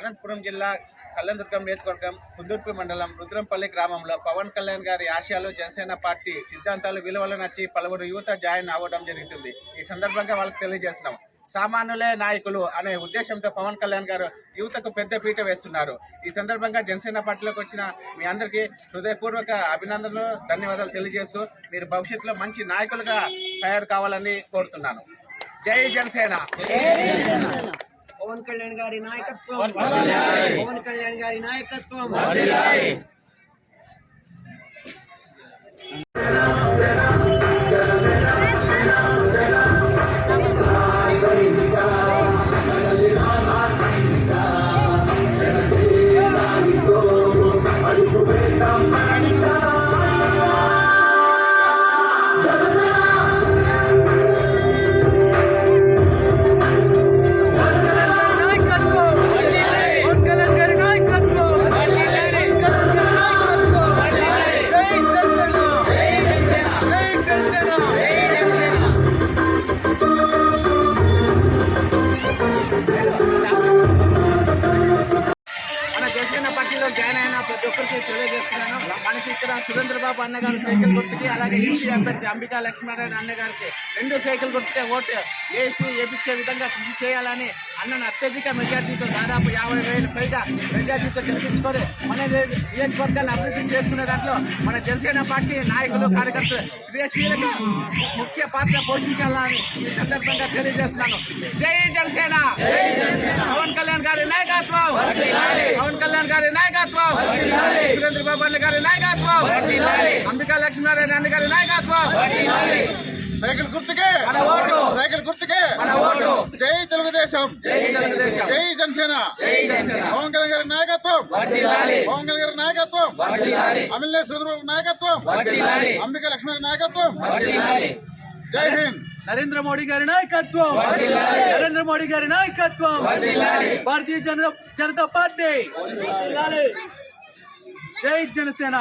అనంతపురం జిల్లా కల్లందుర్గం నియోజకవర్గం కుందుర్పి మండలం రుద్రంపల్లి గ్రామంలో పవన్ కళ్యాణ్ గారి ఆశయాలు జనసేన పార్టీ సిద్ధాంతాలు విలువలు నచ్చి పలువురు యువత జాయిన్ అవ్వడం జరుగుతుంది. ఈ సందర్భంగా వాళ్ళకి తెలియజేస్తున్నాం. సామాన్యులే నాయకులు అనే ఉద్దేశంతో పవన్ కళ్యాణ్ గారు యువతకు పెద్ద పీట వేస్తున్నారు. ఈ సందర్భంగా జనసేన పార్టీలోకి వచ్చిన మీ అందరికీ హృదయపూర్వక అభినందనలు ధన్యవాదాలు తెలియజేస్తూ మీరు భవిష్యత్తులో మంచి నాయకులుగా తయారు కావాలని కోరుతున్నాను. జై జనసేన! పవన్ కళ్యాణ్ గారి నాయకత్వం పవన్ కళ్యాణ్ గారి నాయకత్వం అయిన తెలియజేస్తున్నాను. మనకి ఇక్కడ సురేంద్ర బాబు సైకిల్ గుర్తుకి అలాగే ఎంపీ అభ్యర్థి అంబికా లక్ష్మీనారాయణ అన్న గారికి రెండు సైకిల్ గుర్తుకే ఓటు వేసి వేపించే విధంగా కృషి చేయాలని అన్నను అత్యధిక మెజార్టీతో దాదాపు యాభై వేల పైగా మెజార్టీతో గెలిపించుకొని మన నియోజకవర్గాన్ని అభివృద్ధి చేసుకునే దాంట్లో మన జనసేన పార్టీ నాయకులు కార్యకర్తలు క్రియాశీలంగా ముఖ్య పాత్ర పోషించాలని ఈ సందర్భంగా తెలియజేస్తున్నాను. జై జనసేన! పవన్ కళ్యాణ్ గారి నాయకత్వం! పవన్ కళ్యాణ్ గారి నాయకత్వం! సురేంద్ర బాబు అన్న గారి నాయకత్వం. అంబికా లక్ష్మీనారాయణ అన్న గారి నాయకత్వం. సైకిల్ గుర్తుకే. మన ఓటు. సైకిల్ గుర్తుకే. మన ఓటు. జై తెలుగుదేశం. జై తెలుగుదేశం. జై జనసేన. జై జనసేన. పవన్ కళ్యాణ్ గారి నాయకత్వం. పవన్ కళ్యాణ్ గారి నాయకత్వం. వర్ధిల్లాలి. అమిలే చంద్రబాబు నాయకత్వం. అంబికా లక్ష్మణ్ గారి నాయకత్వం. జై హింద్. నరేంద్ర మోడీ గారి నాయకత్వం. నరేంద్ర మోడీ గారి నాయకత్వం. భారతీయ జనతా జనతా పార్టీ. జై జనసేన.